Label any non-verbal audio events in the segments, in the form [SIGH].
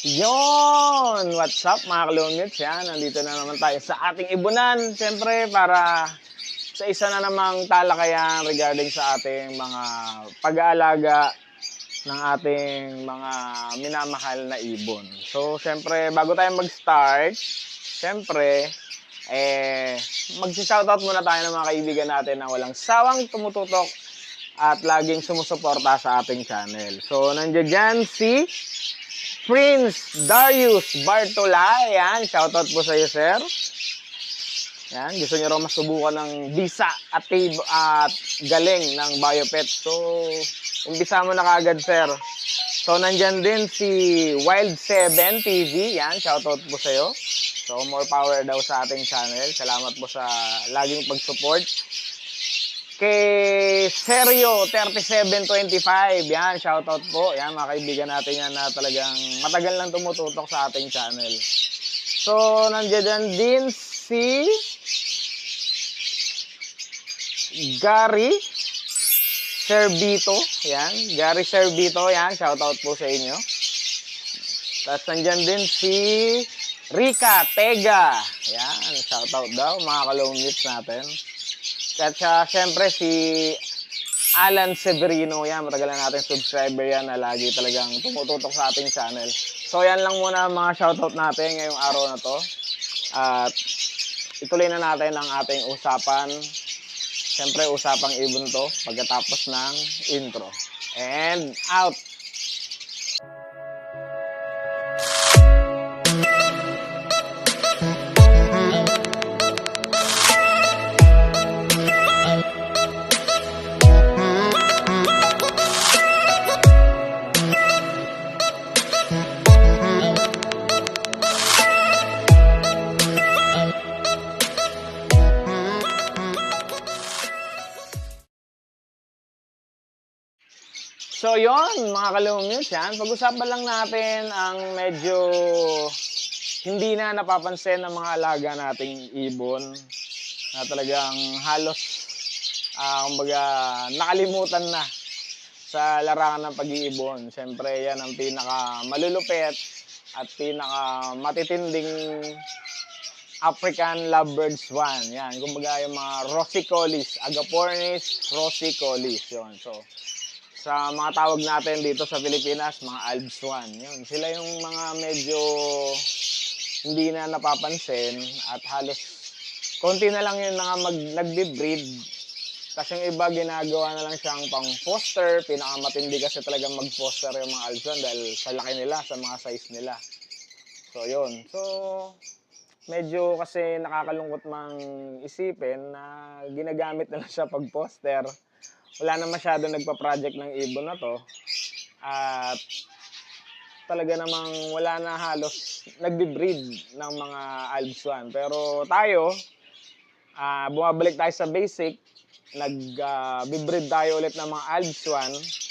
Yon! What's up mga kalumits? Yan, nandito na naman tayo sa ating ibunan. Siyempre, para sa isa na namang talakayan regarding sa ating mga pag-aalaga ng ating mga minamahal na ibon. So, siyempre, bago tayo mag-start, siyempre, eh, mag-shoutout muna tayo ng mga kaibigan natin na walang sawang tumututok at laging sumusuporta sa ating channel. So, nandiyan dyan si Prince Darius Bartola. Yan, shoutout po sa iyo, sir. Yan, gusto niyo raw masubukan ng bisa at, at galing ng Biopet. So, umpisa mo na kagad, sir. So, nandyan din si Wild7 TV. Yan, shoutout po sa iyo. So, more power daw sa ating channel. Salamat po sa laging pag-support kay Seryo 3725. Yan, shoutout po. Yan, mga kaibigan natin yan na talagang matagal lang tumututok sa ating channel. So, nandiyan din si Gary Servito. Yan, Gary Servito. Yan, shoutout po sa inyo. Tapos nandyan din si Rika Tega. Yan, shoutout daw mga kalumits natin. At uh, syempre si Alan Severino, yan, matagal na natin subscriber yan na lagi talagang tumututok sa ating channel. So yan lang muna mga shoutout natin ngayong araw na to. At ituloy na natin ang ating usapan. Syempre usapang ibon to pagkatapos ng intro. And out! Yon mga kalumits yan. Pag-usapan lang natin ang medyo hindi na napapansin ng mga alaga nating ibon na talagang halos ah kumbaga nakalimutan na sa larangan ng pag-iibon. Siyempre yan ang pinaka malulupit at pinaka matitinding African lovebirds one. Yan, kumbaga yung mga Rossicolis, Agapornis Rossicolis. Yun. So, sa mga tawag natin dito sa Pilipinas, mga Alps 1. Yun, sila yung mga medyo hindi na napapansin at halos konti na lang yung mga mag, nagbe-breed. Kasi yung iba ginagawa na lang siyang pang foster, pinakamatindi kasi talaga mag-foster yung mga Alps 1 dahil sa laki nila, sa mga size nila. So, yun. So, medyo kasi nakakalungkot mang isipin na ginagamit na lang siya pag poster wala na masyado nagpa-project ng ibon na to. At talaga namang wala na halos nagbe-breed ng mga Alps 1. Pero tayo, ah bumabalik tayo sa basic, nag-breed tayo ulit ng mga Alps 1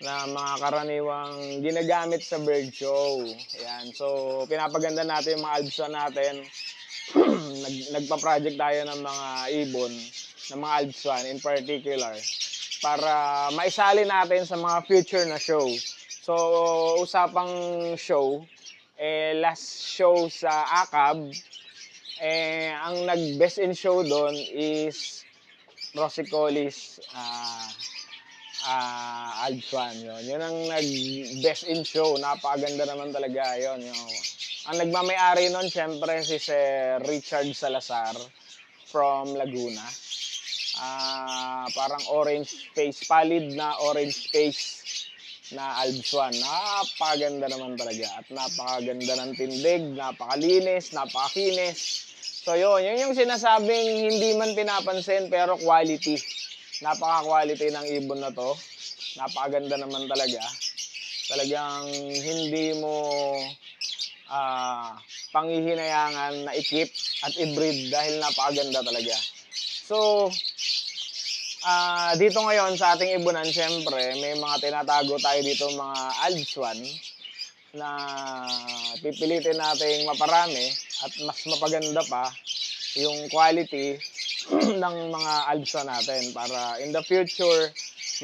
na mga karaniwang ginagamit sa bird show. Yan. So, pinapaganda natin yung mga Alps 1 natin. [CLEARS THROAT] Nag, nagpa-project tayo ng mga ibon, ng mga Alps 1 in particular para maisali natin sa mga future na show. So, usapang show, eh, last show sa ACAB, eh, ang nag-best in show doon is Rossicolis uh, uh, Aljuan. Yun. yun ang nag-best in show. Napakaganda naman talaga yun. Yung, ang nagmamayari nun, syempre, si Sir Richard Salazar from Laguna ah parang orange face, pallid na orange face na Albswan. Napakaganda naman talaga at napakaganda ng tindig, napakalinis, napakakinis. So yun, yun yung sinasabing hindi man pinapansin pero quality. Napaka-quality ng ibon na to. Napakaganda naman talaga. Talagang hindi mo ah panghihinayangan na ikip at i-breed dahil napakaganda talaga. So, Ah, dito ngayon sa ating ibunan, syempre, may mga tinatago tayo dito mga Alpswan na pipilitin nating maparami at mas mapaganda pa yung quality [CLEARS THROAT] ng mga Alpswan natin para in the future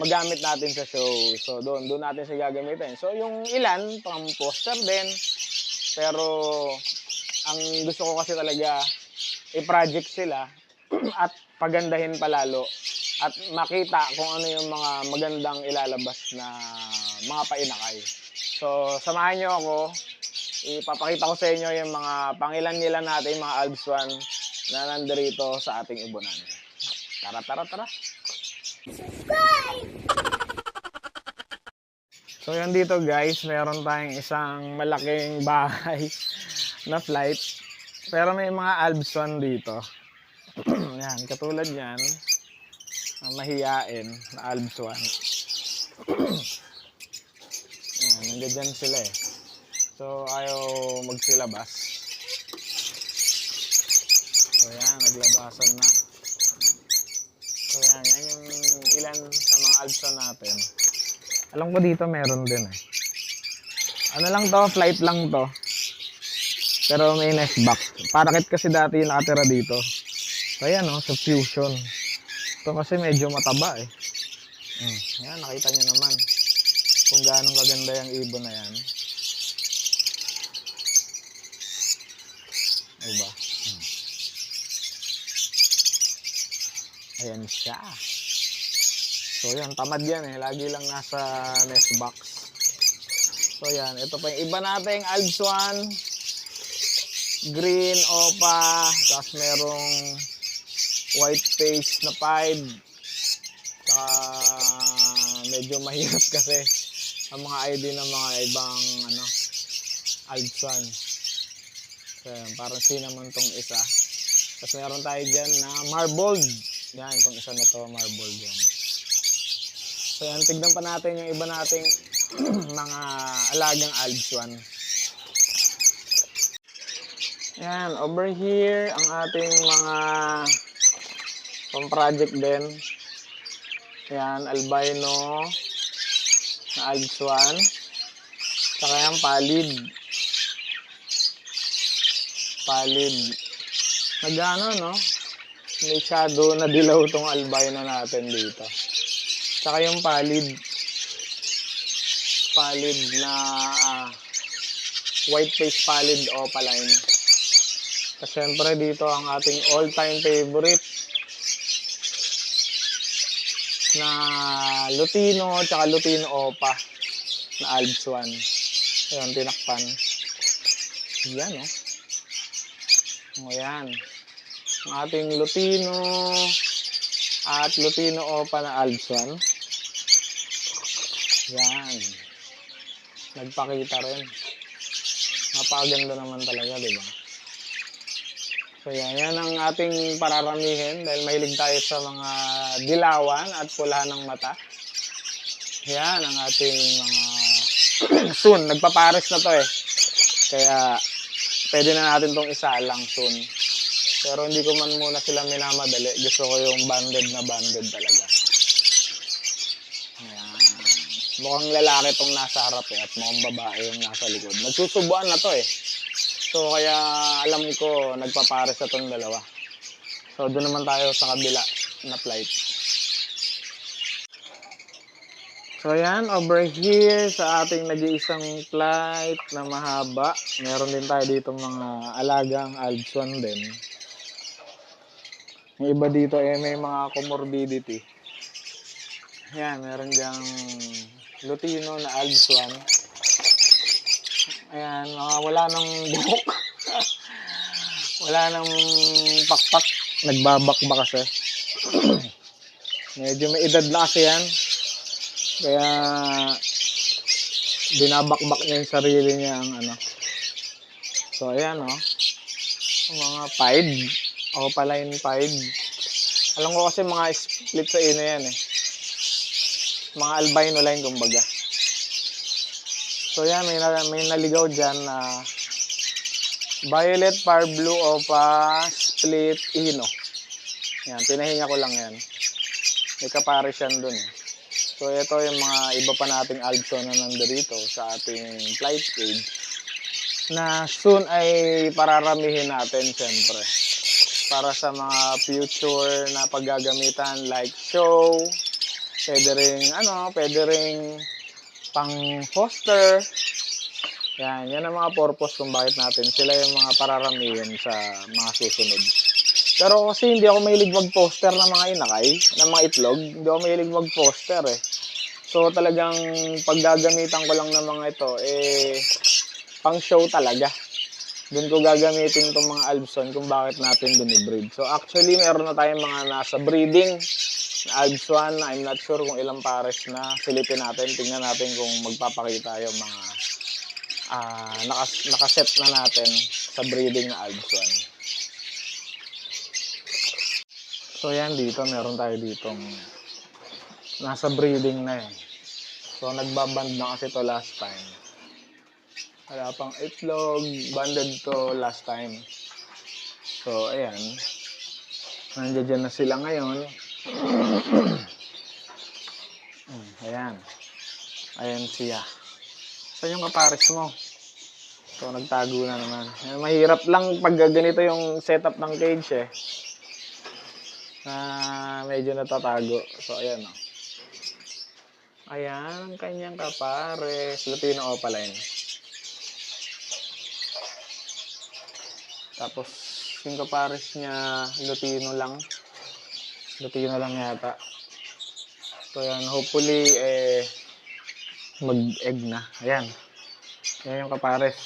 magamit natin sa show. So doon, doon natin siya gagamitin. So yung ilan, pang poster din, Pero ang gusto ko kasi talaga i-project sila [CLEARS THROAT] at pagandahin palalo at makita kung ano yung mga magandang ilalabas na mga painakay. So, samahan nyo ako. Ipapakita ko sa inyo yung mga pangilan-ngilan natin, mga Alps One na nandirito sa ating ibunan. Tara, tara, tara. So, yan dito guys, meron tayong isang malaking bahay [LAUGHS] na flight. Pero may mga Alps One dito. [CLEARS THROAT] yan, katulad yan. Ang mahiyain na Alps One. [CLEARS THROAT] yan, nandiyan sila eh. So, ayaw magsilabas. So, yan, naglabasan na. So, yan, yan yung ilan sa mga Alps One natin. Alam ko dito meron din eh. Ano lang to, flight lang to. Pero may nest box. Parakit kasi dati yung nakatira dito. So ayan oh, sa fusion. Ito kasi medyo mataba eh. Hmm, yan, nakita nyo naman. Kung gaano kaganda yung ibon na yan. Diba? Hmm. Ayan siya. So yan, tamad yan eh. Lagi lang nasa nest box. So yan, ito pa yung iba nating Alps One. Green, Opa. Tapos merong white face na pied. Saka medyo mahirap [LAUGHS] kasi ang mga ID ng mga ibang ano, Alps One. So parang cinnamon tong isa. Tapos meron tayo dyan na marbled. Yan, itong isa na to, marbled yan. So yan, tignan pa natin yung iba nating [CLEARS THROAT] mga alagang Alps One. Yan, over here, ang ating mga pang-project din. Yan, albino na One. Saka yan, palid. Palid. Nagano, no? May shadow na dilaw tong albino natin dito. Saka yung palid. Palid na ah, white face palid opaline. Kasi syempre dito ang ating all-time favorite na Lutino tsaka Lutino Opa na Alps One. Ayan, tinakpan. Yan, oh. O, yan. Ang ating Lutino at Lutino Opa na Alps One. Yan. Nagpakita rin. Napakaganda naman talaga, di ba? So yan, yan ang ating pararamihin dahil mahilig tayo sa mga dilawan at pula ng mata. Yan ang ating mga [CLEARS THROAT] soon. Nagpapares na to eh. Kaya pwede na natin tong isa lang soon. Pero hindi ko man muna sila minamadali. Gusto ko yung banded na banded talaga. Ayan. Mukhang lalaki tong nasa harap eh at mukhang babae yung nasa likod. Nagsusubuan na to eh. So kaya alam ko nagpapares na tong dalawa. So doon naman tayo sa kabila na flight. So yan, over here sa ating nag-iisang flight na mahaba, meron din tayo dito mga alagang One din. Yung iba dito eh may mga comorbidity. Yan, meron diyang Lutino na One. Ayan, mga wala nang buhok. [LAUGHS] wala nang pakpak. Nagbabakba kasi. [CLEARS THROAT] Medyo may edad na kasi yan. Kaya binabakbak niya yung sarili niya ang ano. So ayan oh. Mga pied. O palain pied. Alam ko kasi mga split sa ino yan eh. Mga albino line kumbaga. So yan, may, na, may naligaw dyan na violet, par blue, o pa split ino. Yan, pinahinga ko lang yan. May kapares yan dun eh. So ito yung mga iba pa nating albso na nandito sa ating flight cage na soon ay pararamihin natin syempre para sa mga future na paggagamitan like show pwede ring ano pwede ring pang foster Yan, yan ang mga purpose kung bakit natin sila yung mga pararamihin sa mga susunod. Pero kasi hindi ako mahilig mag-poster ng mga inakay, ng mga itlog. Hindi ako mahilig mag-poster eh. So talagang paggagamitan ko lang ng mga ito, eh, pang show talaga. Doon ko gagamitin itong mga Albson kung bakit natin binibreed. So actually, meron na tayong mga nasa breeding na Albs 1 na I'm not sure kung ilang pares na silipin natin. Tingnan natin kung magpapakita yung mga ah nakas, nakaset na natin sa breeding na 1. So yan dito, meron tayo ditong nasa breeding na eh. So nagbaband na kasi to last time. Wala pang itlog, banded to last time. So ayan. Nandiyan na sila ngayon. Hmm, ayan. Ayan siya. Saan yung kapares mo? So, nagtago na naman. Eh, mahirap lang pag ganito yung setup ng cage eh. Na medyo natatago. So, ayan o. Ayan, ang kanyang kapares. Lutino opaline. Tapos, yung kapares niya, Lutino lang. Lutino lang yata. So, yan. Hopefully, eh, mag-egg na. Ayan. Yan yung kapares.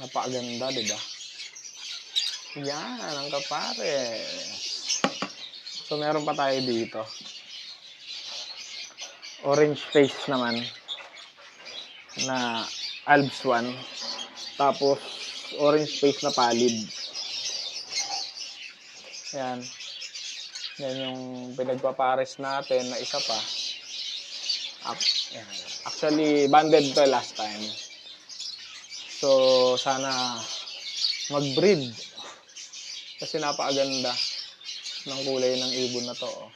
Napakaganda, di ba? Yan, ang kapares. So, meron pa tayo dito. Orange face naman. Na Albs 1. Tapos, orange face na palid. Yan. Yan yung pinagpapares natin na isa pa. Actually, banded to last time. So, sana mag-breed. Kasi napakaganda ng kulay ng ibon na to. oh.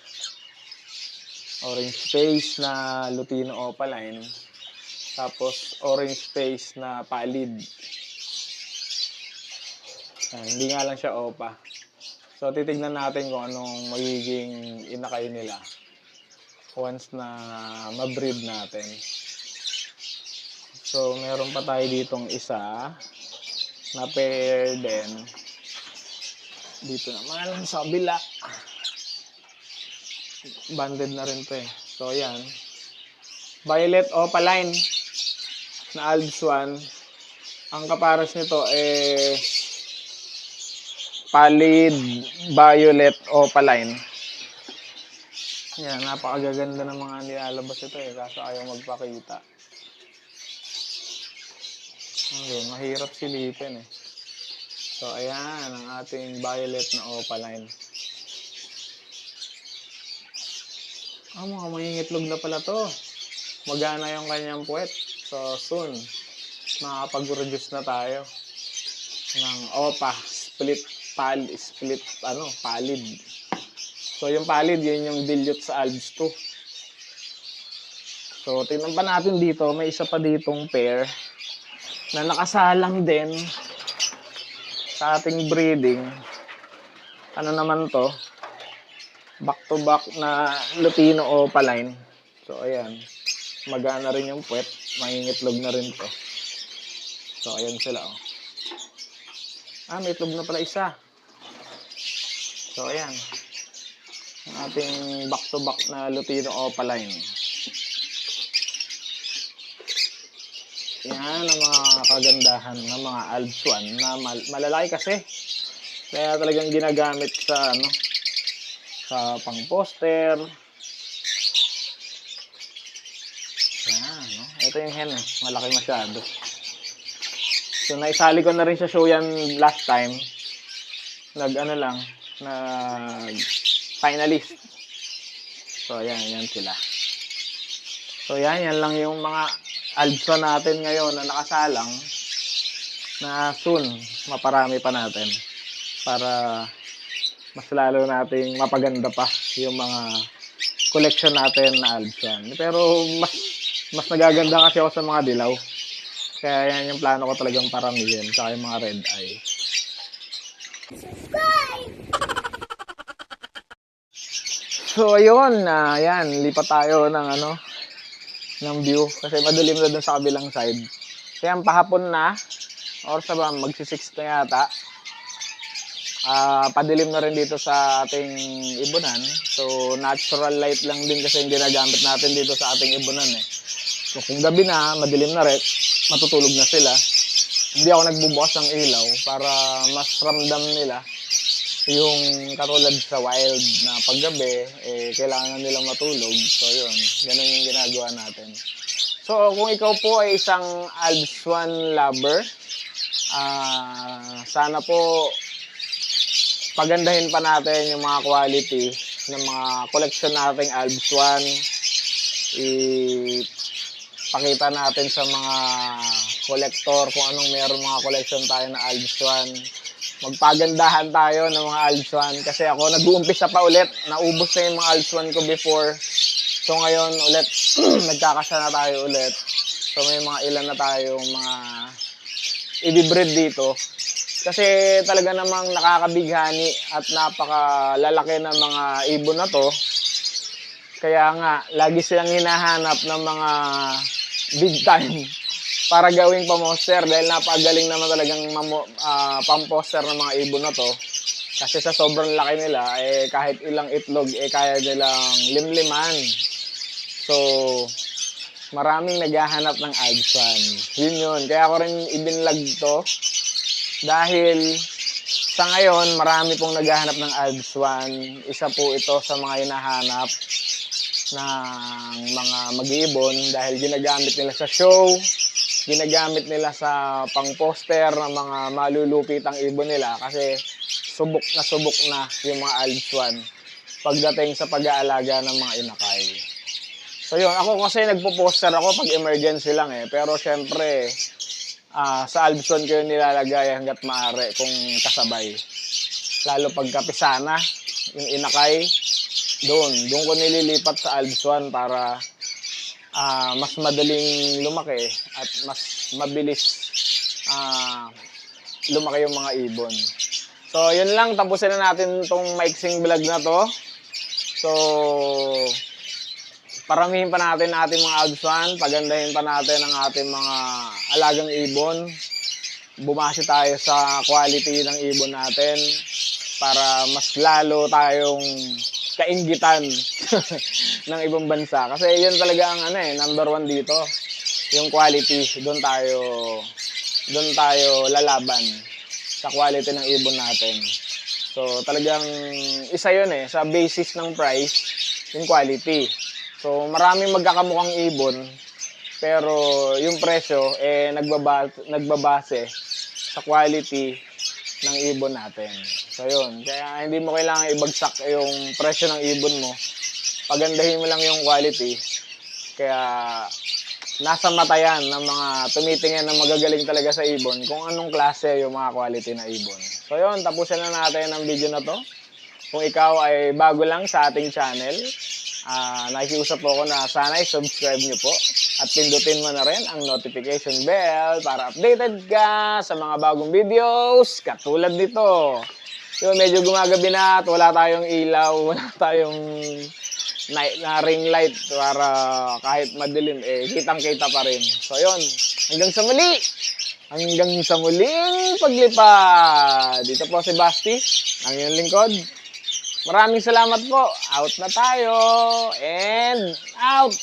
Orange face na Lutino Opaline. Tapos, orange face na palid. Ah, hindi nga lang siya opa. So, titignan natin kung anong magiging inakay nila once na ma-breed natin. So, meron pa tayo ditong isa na pair din. Dito naman sa kabila. Banded na rin to eh. So, yan. Violet Opaline na Albs 1. Ang kapares nito eh Palid Violet Opaline. Yan, napakagaganda ng mga nilalabas ito eh, kaso ayaw magpakita. Okay, mahirap silipin eh. So, ayan, ang ating violet na opaline. Ah, mga mangingitlog na pala to. Magana yung kanyang puwet. So, soon, makakapag-reduce na tayo ng opa, split, pal, split, ano, palid. So, yung palid, yun yung dilute sa Alps 2. So, tingnan pa natin dito, may isa pa ditong pair na nakasalang din sa ating breeding. Ano naman to? Back to back na Lutino Opaline. So, ayan. Magana rin yung puwet. Mangingitlog na rin to. So, ayan sila, oh. Ah, may itlog na pala isa. So, ayan. Ang ating back to back na Lutino Opaline. Yan ang mga kagandahan ng mga Alps 1 na mal- malalaki kasi. Kaya talagang ginagamit sa ano sa pang-poster. Yan, no? Ito yung hen, eh. malaki masyado. So naisali ko na rin sa show yan last time. Nag ano lang, nag finalist. So yan, yan sila. So yan, yan lang yung mga Alpha natin ngayon na nakasalang na soon maparami pa natin para mas lalo nating mapaganda pa yung mga collection natin na Alpha. Pero mas mas nagaganda kasi ako sa mga dilaw. Kaya yan yung plano ko talagang paramihin sa yung mga red eye. So ayun, na yan, lipat tayo ng ano ng view kasi madilim na dun sa kabilang side. Kaya pahapon na, or sa ba, magsi-6 na yata. Ah, padilim na rin dito sa ating ibunan. So, natural light lang din kasi yung ginagamit natin dito sa ating ibunan eh. So, kung gabi na, madilim na rin, matutulog na sila. Hindi ako nagbubukas ng ilaw para mas ramdam nila yung katulad sa wild na paggabi, eh, kailangan nilang matulog. So, yun. Ganun yung ginagawa natin. So, kung ikaw po ay isang Alps One lover, ah sana po pagandahin pa natin yung mga quality ng mga collection nating Alps One. Ipakita natin sa mga collector kung anong meron mga collection tayo na Alps One. Magpagandahan tayo ng mga One kasi ako nag-uumpisa pa ulit. Naubos na yung mga One ko before. So ngayon ulit, [CLEARS THROAT] nagkakasya na tayo ulit. So may mga ilan na tayong mga i-breed dito. Kasi talaga namang nakakabighani at napakalalaki ng mga ibon na to. Kaya nga, lagi silang hinahanap ng mga big time para gawing pamoster dahil napagaling naman talagang mamo, ah, pamposter ng mga ibon na to. Kasi sa sobrang laki nila, eh, kahit ilang itlog, eh, kaya nilang limliman. So, maraming naghahanap ng agsan. Yun yun. Kaya ako rin ibinlag to dahil sa ngayon, marami pong naghahanap ng Alps One. Isa po ito sa mga hinahanap ng mga mag-iibon dahil ginagamit nila sa show, ginagamit nila sa pang-poster ng mga malulupitang ibon nila kasi subok na subok na yung mga One pagdating sa pag-aalaga ng mga inakay. So yun, ako kasi nagpo-poster ako pag emergency lang eh. Pero syempre, ah, sa Albson ko yung nilalagay hanggat maaari kung kasabay. Lalo pag kapisana, yung inakay, doon. Doon ko nililipat sa Albson para ah, mas madaling lumaki at mas mabilis ah, lumaki yung mga ibon. So, yun lang. Tapusin na natin itong maiksing vlog na to. So, paramihin pa natin ating mga agsuan, pagandahin pa natin ang ating mga alagang ibon. Bumasi tayo sa quality ng ibon natin para mas lalo tayong kaingitan [LAUGHS] ng ibang bansa. Kasi yun talaga ang ano eh, number one dito. Yung quality, doon tayo doon tayo lalaban sa quality ng ibon natin. So talagang isa yun eh, sa basis ng price, yung quality. So maraming magkakamukhang ibon, pero yung presyo eh nagbaba, nagbabase sa quality ng ibon natin. So yun, kaya hindi mo kailangan ibagsak yung presyo ng ibon mo. Pagandahin mo lang yung quality. Kaya nasa mata yan ng mga tumitingin na magagaling talaga sa ibon kung anong klase yung mga quality na ibon. So yun, tapusin na natin ang video na to. Kung ikaw ay bago lang sa ating channel, ah nakikiusap po ako na sana i-subscribe nyo po at pindutin mo na rin ang notification bell para updated ka sa mga bagong videos katulad nito. Yun, medyo gumagabi na at wala tayong ilaw, [LAUGHS] wala tayong night na ring light para kahit madilim eh kitang kita pa rin. So yun, hanggang sa muli. Hanggang sa muling paglipad. Dito po si Basti, ang iyong lingkod. Maraming salamat po. Out na tayo. And out.